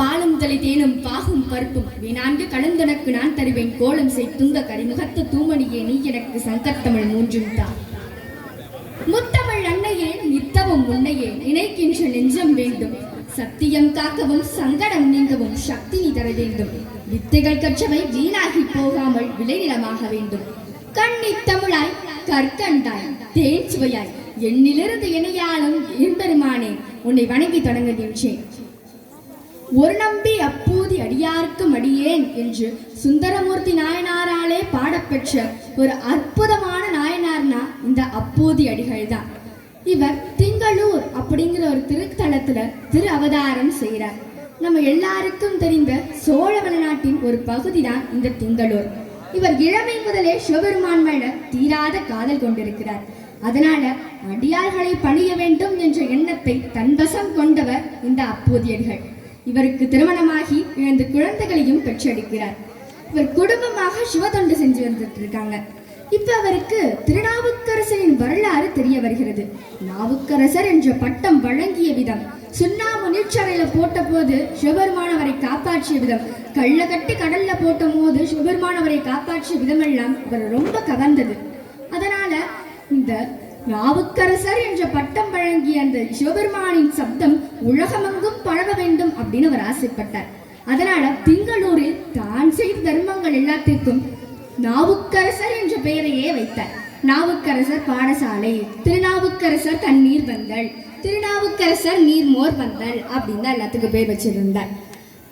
பாலும் தலை தேனும் பாகும் பருப்பும் வீணாண்டு கலந்துனக்கு நான் தருவேன் கோலம் செய் துங்க கரிமுகத்த தூமணியே நீ எனக்கு சங்கத்தமிழ் மூன்றும் தான் முத்தமிழ் அன்னையே நித்தமும் உன்னையே நினைக்கின்ற நெஞ்சம் வேண்டும். சத்தியம் காக்கவும் சங்கடம் நீங்கவும் சக்தி நீ தர வேண்டும். வித்தைகள் கற்றவை வீணாகி போகாமல் விளைநிலமாக வேண்டும். கண்ணி தமிழாய் கற்கண்டாய் தேன் சுவையாய் எண்ணிலிருந்து இணையாலும் எம்பெருமானே உன்னை வணங்கி தொடங்குகின்றேன் ஒரு நம்பி அப்பூதி அடியாருக்கு அடியேன் என்று சுந்தரமூர்த்தி நாயனாராலே பாடப்பெற்ற ஒரு அற்புதமான நாயனார்னா இந்த அப்பூதி அடிகள் தான் இவர் திங்களூர் அப்படிங்கிற ஒரு திருத்தலத்துல திரு அவதாரம் செய்கிறார் நம்ம எல்லாருக்கும் தெரிந்த சோழ நாட்டின் ஒரு பகுதி தான் இந்த திங்களூர். இவர் இளமை முதலே சிவபெருமான் மேல தீராத காதல் கொண்டிருக்கிறார். அதனால அடியார்களை பணிய வேண்டும் என்ற எண்ணத்தை தன்வசம் கொண்டவர் இந்த அப்போதியடிகள். இவருக்கு திருமணமாகி இரண்டு குழந்தைகளையும் பெற்றெடுக்கிறார். இவர் குடும்பமாக சிவதொண்டு செஞ்சு வந்துட்டு இருக்காங்க இப்ப அவருக்கு திருநாவுக்கரசரின் வரலாறு தெரிய வருகிறது. நாவுக்கரசர் என்ற பட்டம் வழங்கிய விதம் சுண்ணாம்பு நீச்சரையில போட்ட போது சிவபெருமான் அவரை காப்பாற்றிய விதம் கள்ள கட்டி கடல்ல போட்ட போது சிவபெருமான் அவரை காப்பாற்றிய விதமெல்லாம் அவர் ரொம்ப கவர்ந்தது. அதனால இந்த நாவுக்கரசர் என்ற பட்டம் வழங்கிய அந்த சிவபெருமானின் சப்தம் உலகமெங்கும் வேண்டும் அப்படின்னு அவர் ஆசைப்பட்டார். அதனால திங்களூரில் தான் செய்த தர்மங்கள் எல்லாத்திற்கும் நாவுக்கரசர் என்ற பெயரையே வைத்தார். நாவுக்கரசர் பாடசாலை திருநாவுக்கரசர் தண்ணீர் வந்தல் திருநாவுக்கரசர் நீர்மோர் வந்தல் அப்படின்னு தான் எல்லாத்துக்கும் பேர் வச்சிருந்தார்.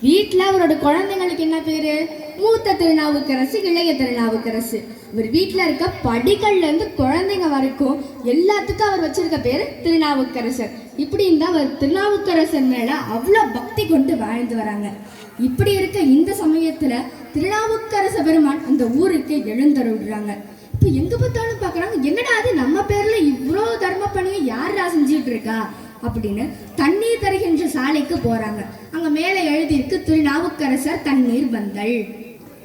வீட்டில் அவரோட குழந்தைங்களுக்கு என்ன பேரு? மூத்த திருநாவுக்கரசு இளைய திருநாவுக்கரசு. இவர் வீட்டில் இருக்க படிகள்ல இருந்து குழந்தைங்க வரைக்கும் எல்லாத்துக்கும் அவர் வச்சிருக்க பேரு திருநாவுக்கரசர். இப்படி இருந்தா அவர் திருநாவுக்கரசர் மேல அவ்வளோ பக்தி கொண்டு வாழ்ந்து வராங்க. இப்படி இருக்க இந்த சமயத்துல திருநாவுக்கரச பெருமான் அந்த ஊருக்கு எழுந்தருடுறாங்க இப்போ எங்க பார்த்தாலும் பார்க்குறாங்க என்னடா அது நம்ம பேர்ல இவ்வளோ தர்ம பணியை யாரா செஞ்சுட்டு இருக்கா அப்படின்னு தண்ணீர் தருகின்ற சாலைக்கு போறாங்க. அங்க மேலே எழுதியிருக்கு திருநாவுக்கரசர் தண்ணீர் பந்தல்.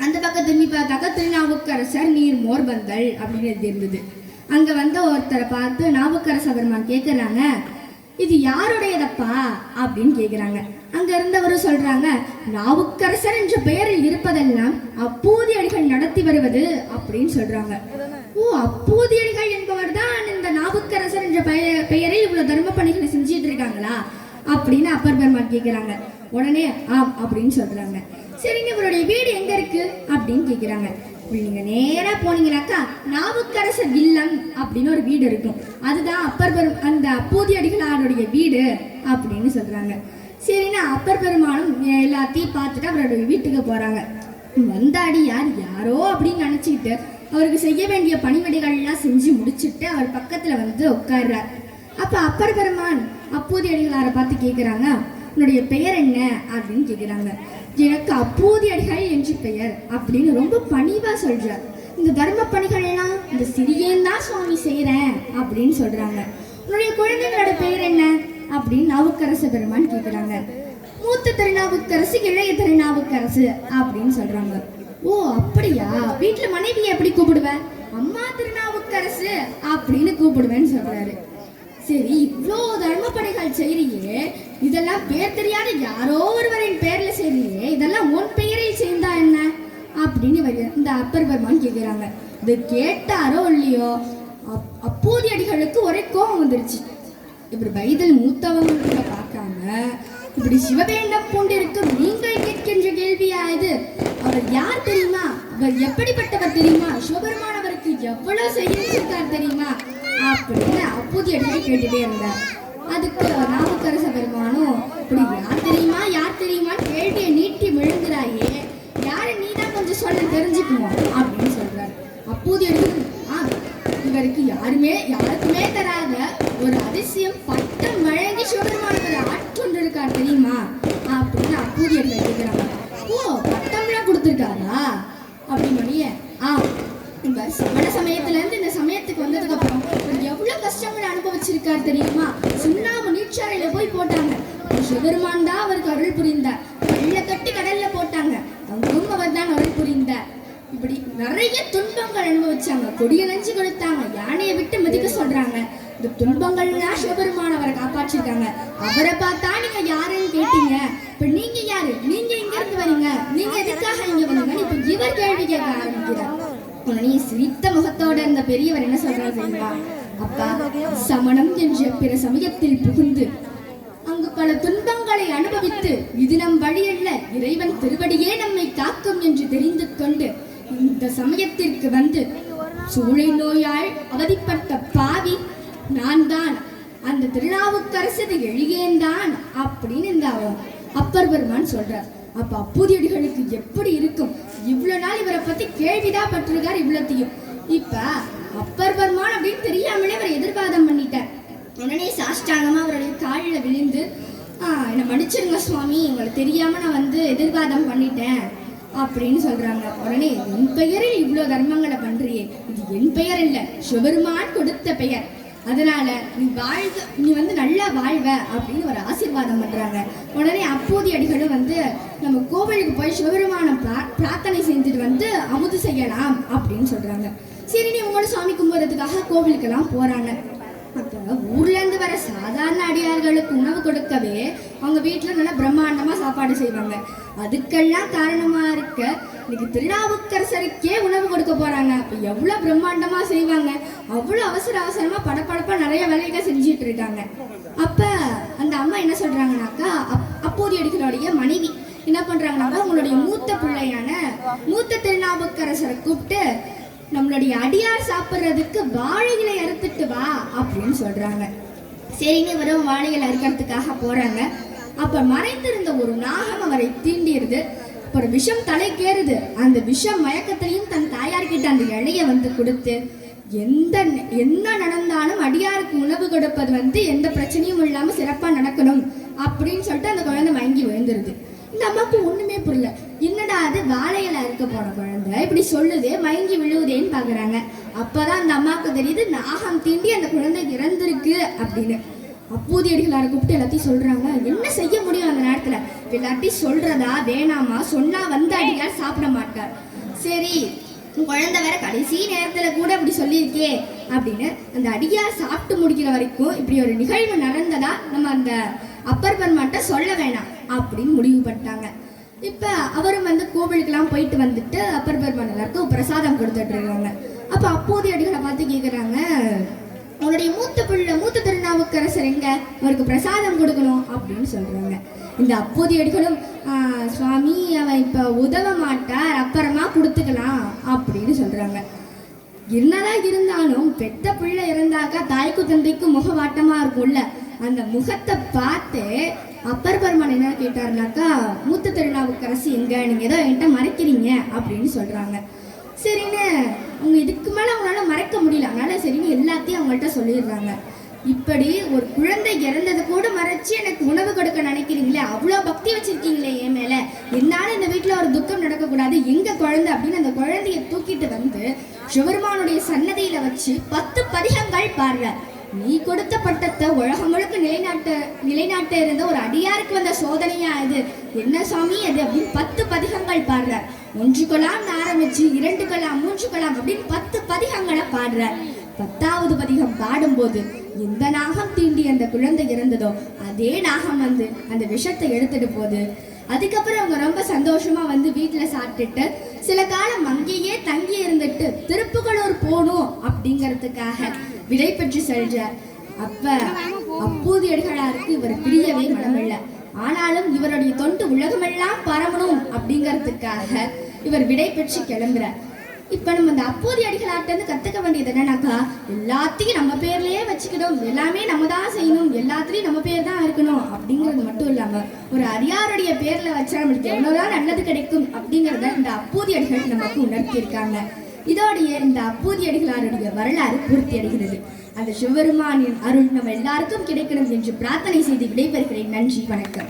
அந்த பக்கம் திரும்பி பார்த்தாக்கா திருநாவுக்கரசர் நீர் மோர் பந்தல் அப்படின்னு எழுதி இருந்தது அங்க வந்த ஒருத்தரை பார்த்து நாவுக்கரச பெருமான் கேட்குறாங்க இது யாருடையதப்பா? அப்படின்னு கேட்குறாங்க அங்க இருந்தவரும் சொல்றாங்க நாவுக்கரசர் என்ற பெயரில் இருப்பதெல்லாம் அப்பூதி அடிகள் நடத்தி வருவது அப்படின்னு சொல்றாங்க. ஓ அப்பூதி அடிகள் என்பவர் தான் இந்த நாவுக்கரசர் என்ற பெயர் பெயரில் இவ்வளவு தர்ம பணிகளை செஞ்சிட்டு இருக்காங்களா? அப்படின்னு அப்பர் பெருமாள் கேட்குறாங்க உடனே ஆம் அப்படின்னு சொல்றாங்க. சரிங்க இவருடைய வீடு எங்க இருக்கு? அப்படின்னு கேட்குறாங்க நீங்க நேரா போனீங்கன்னாக்கா நாவுக்கரசர் இல்லம் அப்படின்னு ஒரு வீடு இருக்கும். அதுதான் அப்பர் பெரும் அந்த அப்பூதி அடிகளாருடைய வீடு அப்படின்னு சொல்றாங்க. சரின்னா அப்பர் பெருமானும் எல்லாத்தையும் பார்த்துட்டு அவருடைய வீட்டுக்கு போறாங்க. வந்த அடியார் யாரோ அப்படின்னு நினைச்சுக்கிட்டு அவருக்கு செய்ய வேண்டிய பணிவிடைகள்லாம் செஞ்சு முடிச்சுட்டு அவர் பக்கத்துல வந்து உட்கார்றார். அப்ப அப்பர் பெருமான் அப்பூதி அடிகளாரை பார்த்து கேட்குறாங்க உன்னுடைய பெயர் என்ன அப்படின்னு கேட்குறாங்க எனக்கு அப்போதி அடிகள் என்று பெயர் அப்படின்னு ரொம்ப பணிவா சொல்கிறார் இந்த தர்ம பணிகள் எல்லாம் இந்த சிறியேன் தான் சுவாமி செய்யறேன் அப்படின்னு சொல்றாங்க. உன்னுடைய குழந்தைகளோட பெயர் என்ன அப்படின்னு நாவுக்கரசு பெருமான் கேட்குறாங்க மூத்த திருநாவுக்கரசு இளைய திருநாவுக்கரசு அப்படின்னு சொல்றாங்க. ஓ அப்படியா? வீட்டில் மனைவியை எப்படி கூப்பிடுவ? அம்மா திருநாவுக்கரசு அப்படின்னு கூப்பிடுவேன்னு சொல்றாரு. சரி இவ்வளோ தர்மப்படைகள் செய்றியே இதெல்லாம் பேர் தெரியாத யாரோ ஒருவரின் பேர்ல செய்றியே இதெல்லாம் உன் பெயரில் சேர்ந்தா என்ன? அப்படின்னு இவர் இந்த அப்பர் பெருமான் கேட்குறாங்க இது கேட்டாரோ இல்லையோ அப் அப்போதி அடிகளுக்கு ஒரே கோபம் வந்துருச்சு. இப்படி வயதில் மூத்தவங்க பார்க்காம இப்படி சிவவேண்டம் பூண்டிருக்கும் நீங்கள் கேட்கின்ற கேள்வியா இது? அவர் யார் தெரியுமா? அவர் எப்படிப்பட்டவர் தெரியுமா? சிவபெருமான் அவருக்கு எவ்வளவு செய்திருக்கார் தெரியுமா? அப்படின்னு அப்போது எடுத்து கேட்டுட்டே இருந்தார் அதுக்கு ராமக்கரச பெருமானும் இப்படி யார் தெரியுமா யார் தெரியுமா கேள்வியை நீட்டி விழுங்குறாயே யாரு நீ தான் கொஞ்சம் சொல்ல தெரிஞ்சுக்கணும் அப்படின்னு சொல்றாரு. அப்போது எடுத்து ஆ இவருக்கு யாருமே யாருக்குமே தராத ஒரு அதிசயம் பட்டம் வழங்கி சிவபெருமானவர் ஆட்கொண்டிருக்கார் தெரியுமா அப்படின்னு அப்பூதியர்கள் கேட்கிறாங்க ஓ பட்டம்லாம் கொடுத்துருக்காரா அப்படின்னு ஆ இவர் சமண சமயத்துல இருந்து இந்த சமயத்துக்கு வந்ததுக்கு அப்புறம் இவர் எவ்வளவு கஷ்டங்களை செஞ்சார் தெரியுமா? சுண்ணாம்பு நீச்சரையில போய் போட்டாங்க. சிவபெருமான் தான் அவருக்கு அருள் புரிந்தார். வெள்ள கட்டி கடல்ல போட்டாங்க. அங்கும் அவர் தான் அருள் புரிந்தார். இப்படி நிறைய துன்பங்கள் அனுபவிச்சாங்க. கொடிய நெஞ்சு கொடுத்தாங்க யானையை விட்டு மதிக்க சொல்றாங்க. இந்த துன்பங்கள்லாம் சிவபெருமான் அவரை காப்பாற்றிருக்காங்க. அவரை பார்த்தா நீங்க யாருன்னு கேட்டீங்க. இப்ப நீங்க யாரு? நீங்க இங்க இருந்து வரீங்க. நீங்க எதுக்காக இங்க வந்தீங்க? இப்ப இவர் கேள்வி கேட்க ஆரம்பிக்கிறார். உடனே சிரித்த முகத்தோட இந்த பெரியவர் என்ன சொல்றாரு தெரியுமா? அப்பா சமணம் என்ற பிற சமயத்தில் புகுந்து அங்கு பல துன்பங்களை அனுபவித்து இது நம் வழியல்ல இறைவன் திருவடியே நம்மை காக்கும் என்று தெரிந்து கொண்டு இந்த சமயத்திற்கு வந்து சூளை நோயால் அவதிப்பட்ட பாவி நான் தான் அந்த திருநாவுக்கரசது எளியேன்தான் அப்படின்னு இந்த அவ- அப்பர் பெருமான் சொல்றார். அப்ப அப்பூதியடிகளுக்கு எப்படி இருக்கும்? இவ்வளவு நாள் இவரை பத்தி கேள்விதான் பட்டிருக்கார் இவ்வளத்தையும் இப்ப அப்பர் பர்மான் அப்படின்னு தெரியாமலே அவர் எதிர்வாதம் பண்ணிட்டார். உடனே சாஷ்டாங்கமா அவருடைய காலில் விழுந்து என்னை மன்னிச்சிருங்க சுவாமி உங்களை தெரியாம நான் வந்து எதிர்வாதம் பண்ணிட்டேன் அப்படின்னு சொல்றாங்க. உடனே என் பெயரில் இவ்வளோ தர்மங்களை பண்றியே இது என் பெயர் இல்ல சிவபெருமான் கொடுத்த பெயர். அதனால நீ வாழ்க நீ வந்து நல்லா வாழ்வ அப்படின்னு ஒரு ஆசீர்வாதம் பண்றாங்க. உடனே அப்போதி அடிகளும் வந்து நம்ம கோவிலுக்கு போய் சிவபெருமான பிரார்த்தனை செஞ்சுட்டு வந்து அமுது செய்யலாம் அப்படின்னு சொல்றாங்க. சரி நீ சாமி கும்பிட்றதுக்காக கோவிலுக்கெல்லாம் போகிறாங்க அப்போ ஊர்லேருந்து வர சாதாரண அடியார்களுக்கு உணவு கொடுக்கவே அவங்க வீட்டில் நல்லா பிரம்மாண்டமாக சாப்பாடு செய்வாங்க. அதுக்கெல்லாம் காரணமாக இருக்க இன்னைக்கு திருநாவுக்கரசருக்கே உணவு கொடுக்க போகிறாங்க அப்போ எவ்வளோ பிரம்மாண்டமாக செய்வாங்க. அவ்வளோ அவசர அவசரமாக படப்படப்பாக நிறைய வேலைகள் செஞ்சுட்டு இருக்காங்க. அப்போ அந்த அம்மா என்ன சொல்கிறாங்கனாக்கா அப்- அப்போதைய அடிகளுடைய மனைவி என்ன பண்ணுறாங்கனாக்கா உங்களுடைய மூத்த பிள்ளையான மூத்த திருநாவுக்கரசரை கூப்பிட்டு நம்மளுடைய அடியார் சாப்பிட்றதுக்கு வாழைகளை அறுத்துட்டு வா அப்படின்னு சொல்றாங்க. சரின்னு வரும் வாழைகளை அறுக்கிறதுக்காக போறாங்க. அப்ப மறைந்திருந்த ஒரு நாகம் அவரை தீண்டிடுது ஒரு விஷம் தலைக்கேறுது அந்த விஷம் மயக்கத்திலையும் தன் தாயார்கிட்ட அந்த இலைய வந்து கொடுத்து எந்த என்ன நடந்தாலும் அடியாருக்கு உணவு கொடுப்பது வந்து எந்த பிரச்சனையும் இல்லாம சிறப்பா நடக்கணும் அப்படின்னு சொல்லிட்டு அந்த குழந்தை வாங்கி விழுந்துருது. இந்த அம்மாவுக்கு ஒண்ணுமே புரியல. என்னடா அது வாழையில இருக்க போன குழந்தை? இப்படி சொல்லுதே மயங்கி விழுவுதேன்னு பாக்குறாங்க. அப்பதான் அந்த அம்மாவுக்கு தெரியுது நாகம் தீண்டி அந்த குழந்தை இறந்திருக்கு அப்படின்னு. அப்பூதியடிகளாரை கூப்பிட்டு எல்லாத்தையும் சொல்றாங்க. என்ன செய்ய முடியும் அந்த நேரத்துல? எல்லாத்தையும் சொல்றதா? வேணாமா? சொன்னா வந்த அடியார் சாப்பிட மாட்டார். சரி உன் குழந்தை வேற கடைசி நேரத்துல கூட இப்படி சொல்லியிருக்கே அப்படின்னு அந்த அடியார் சாப்பிட்டு முடிக்கிற வரைக்கும் இப்படி ஒரு நிகழ்வு நடந்ததா நம்ம அந்த அப்பர் பெருமான்ட்ட சொல்ல வேணாம் அப்படின்னு முடிவு பண்ணிட்டாங்க. இப்போ அவரும் வந்து கோவிலுக்கெல்லாம் போயிட்டு வந்துட்டு அப்பர் பெருமான் எல்லாருக்கும் பிரசாதம் கொடுத்துட்டு இருக்காங்க அப்போ அப்போதைய அடிகளை பார்த்து கேட்குறாங்க அவருடைய மூத்த பிள்ளை மூத்த திருநாவுக்கரசர் எங்க? அவருக்கு பிரசாதம் கொடுக்கணும் அப்படின்னு சொல்றாங்க. இந்த அப்போதைய அடிகளும் சுவாமி அவன் இப்போ உதவ மாட்டார் அப்புறமா கொடுத்துக்கலாம் அப்படின்னு சொல்றாங்க. என்னதான் இருந்தாலும் பெத்த பிள்ளை இருந்தாக்கா தாய்க்கு தந்தைக்கும் முகவாட்டமா இருக்கும்ல. அந்த முகத்தை பார்த்து அப்பர் பெருமான் என்ன கேட்டாருனாக்கா மூத்த திருநாவுக்கரசு எங்க? நீங்க ஏதோ என்கிட்ட மறைக்கிறீங்க அப்படின்னு சொல்றாங்க. சரின்னு அவங்க இதுக்கு மேல அவங்களால மறைக்க முடியல. அதனால சரின்னு எல்லாத்தையும் அவங்கள்ட்ட சொல்லிடுறாங்க. இப்படி ஒரு குழந்தை இறந்ததை கூட மறைச்சு எனக்கு உணவு கொடுக்க நினைக்கிறீங்களே அவ்வளோ பக்தி வச்சிருக்கீங்களே என் மேல. என்னால இந்த வீட்டில் ஒரு துக்கம் நடக்கக்கூடாது. எங்க குழந்தை? அப்படின்னு அந்த குழந்தைய தூக்கிட்டு வந்து சிவருமானுடைய சன்னதியில வச்சு பத்து பதிகங்கள் பாடுற நீ கொடுத்த பட்டத்தை உலகம் முழுக்க நிலைநாட்ட நிலைநாட்ட இருந்த ஒரு அடியாருக்கு வந்த சோதனையா இது? என்ன சாமி அது அப்படின்னு பத்து பதிகங்கள் பாடுறார். ஒன்று கொலாம் ஆரம்பிச்சு இரண்டு கொலாம் மூன்று கொலாம் அப்படின்னு பத்து பதிகங்களை பாடுற பத்தாவது பதிகம் பாடும்போது எந்த நாகம் தீண்டி அந்த குழந்தை இறந்ததோ அதே நாகம் வந்து அந்த விஷத்தை எடுத்துட்டு போகுது. அதுக்கப்புறம் அவங்க ரொம்ப சந்தோஷமா வந்து வீட்டில் சாப்பிட்டுட்டு சில காலம் அங்கேயே தங்கி இருந்துட்டு திருப்புகளூர் போகணும் அப்படிங்கறதுக்காக விடை பற்றி செல்றார் அப்ப அப்பூதியடிகளாருக்கு இவர் பிரியவே மனமில்லை. ஆனாலும் இவருடைய தொண்டு உலகமெல்லாம் பரவணும் அப்படிங்கறதுக்காக இவர் விடை பெற்று கிளம்புறார் இப்ப நம்ம இந்த அப்போது அடிகளாட்ட இருந்து கத்துக்க வேண்டியது என்னன்னாக்கா எல்லாத்தையும் நம்ம பேர்லயே வச்சுக்கணும். எல்லாமே நம்ம தான் செய்யணும். எல்லாத்துலயும் நம்ம பேர் தான் இருக்கணும் அப்படிங்கிறது மட்டும் இல்லாம ஒரு அரியாருடைய பேர்ல வச்சா நம்மளுக்கு எவ்வளவுதான் நல்லது கிடைக்கும் அப்படிங்கறத இந்த அப்போது அடிகள் நமக்கு உணர்த்தி இருக்காங்க இதோடைய இந்த அப்போதி அடிகளாருடைய வரலாறு பூர்த்தி அடைகிறது. அந்த சிவபெருமானின் அருள் நம்ம எல்லாருக்கும் கிடைக்கணும் என்று பிரார்த்தனை செய்து விடைபெறுகிறேன். நன்றி வணக்கம்.